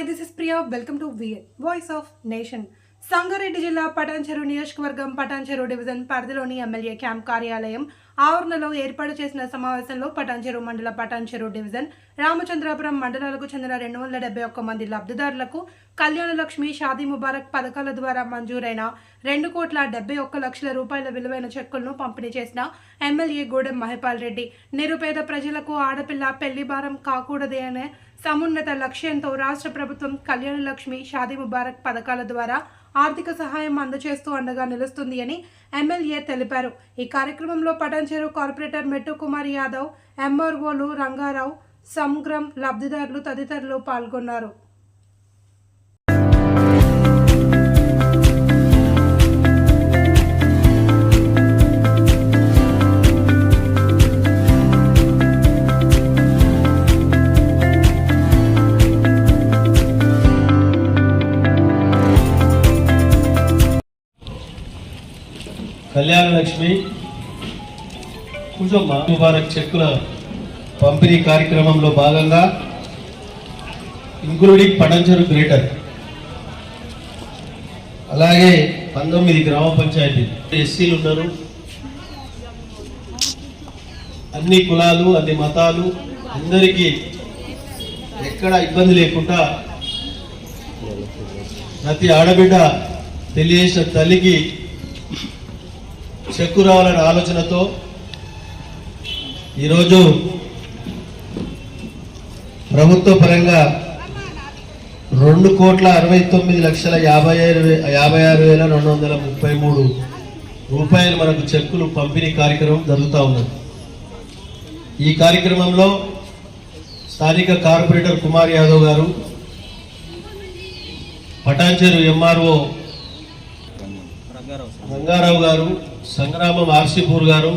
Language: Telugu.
Hi this is Priya welcome to VN voice of nation Sangareddy జిల్లా పటాన్చెరు నియోజకవర్గం పటాన్చెరు డివిజన్ పరిధిలోని ఎమ్మెల్యే క్యాంప్ కార్యాలయం ఆవరణలో ఏర్పాటు చేసిన సమావేశంలో పటాన్చెరు మండల పటాన్చెరు డివిజన్ రామచంద్రాపురం మండలాలకు చెందిన రెండు వందల డెబ్బై ఒక్క మంది లబ్ధిదారులకు కళ్యాణ లక్ష్మి షాదీ ముబారక్ పథకాల ద్వారా మంజూరైన రెండు కోట్ల డెబ్బై ఒక్క లక్షల రూపాయల విలువైన చెక్కులను పంపిణీ చేసిన ఎమ్మెల్యే గూడెం మహిపాల్ రెడ్డి. నిరుపేద ప్రజలకు ఆడపిల్ల పెళ్ళి భారం కాకూడదే అనే సమున్నత లక్ష్యంతో రాష్ట్ర ప్రభుత్వం కళ్యాణలక్ష్మి షాదీ ముబారక్ పథకాల ద్వారా ఆర్థిక సహాయం అందజేస్తూ అండగా నిలుస్తుంది అని ఎమ్మెల్యే తెలిపారు. ఈ కార్యక్రమంలో పటాన్చెరు కార్పొరేటర్ మెట్టు కుమార్ యాదవ్ ఎంఆర్ఓలు రంగారావు సంగ్రం లబ్ధిదారులు తదితరులు పాల్గొన్నారు. కళ్యాణ లక్ష్మి కూర్చోమ్మా ముబారక్ చెక్కుల పంపిణీ కార్యక్రమంలో భాగంగా ఇంక్లూడింగ్ పడంచెరు గ్రేటర్. అలాగే పంతొమ్మిది గ్రామ పంచాయతీ. ఎస్సీలు ఉన్నారు. అన్ని కులాలు అన్ని మతాలు అందరికీ ఎక్కడ ఇబ్బంది లేకుండా ప్రతి ఆడబిడ్డ తెలియజేసిన తల్లికి చెక్కు రావాలనే ఆలోచనతో ఈరోజు ప్రభుత్వ పరంగా రెండు కోట్ల అరవై తొమ్మిది లక్షల యాభై ఆరు వే- యాభై ఆరు వేల రెండు వందల ముప్పై మూడు రూపాయలు మనకు చెక్కులు పంపిణీ కార్యక్రమం జరుగుతూ ఉన్నది. ఈ కార్యక్రమంలో స్థానిక కార్పొరేటర్ కుమార్ యాదవ్ గారు పటాంచేరు ఎంఆర్ఓ రంగారావు గారు సంగ్రామం ఆర్సీపూర్ గారు